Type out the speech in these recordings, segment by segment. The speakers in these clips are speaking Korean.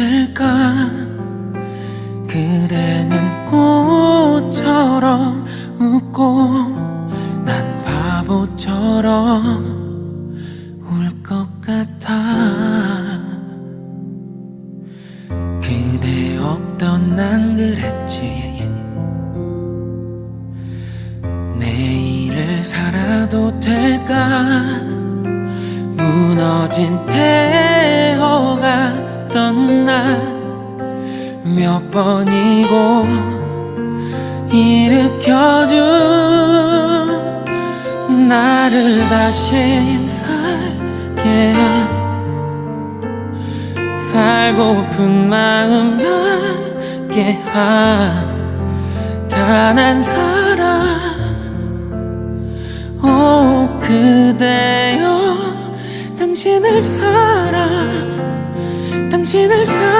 될까? 그대는 꽃처럼 웃고 난 바보처럼 울 것 같아. 그대 없던 난 그랬지. 내일을 살아도 될까? 무너진 폐허 같던 날 몇 번이고 일으켜준 나를 다시 살게. 한 살고픈 마음 닿게 한단한 사람. 오 그대여 당신을 사랑 당신을 사랑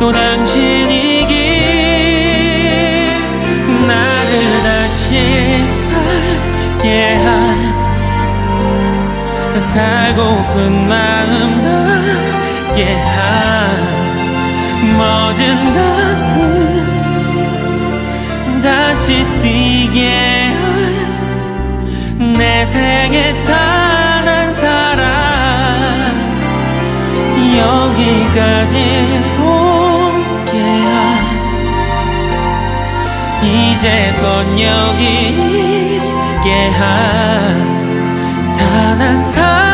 또 당신이 길 나를 다시 살게 한 살고픈 마음 나게 한 멎은 가슴 다시 뛰게 한 내 생에 단한 사랑 여기까지 이제껏 여기 있게 한 단한 사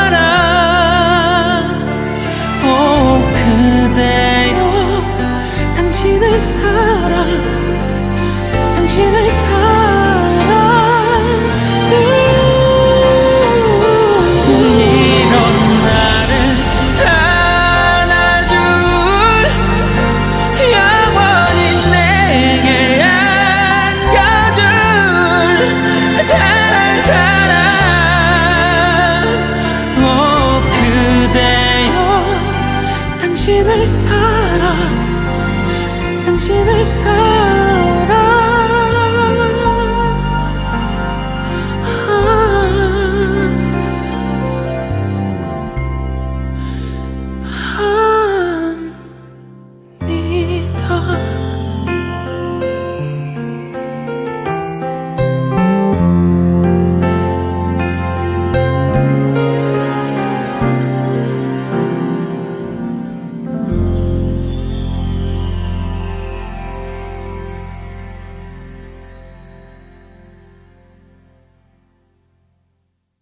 당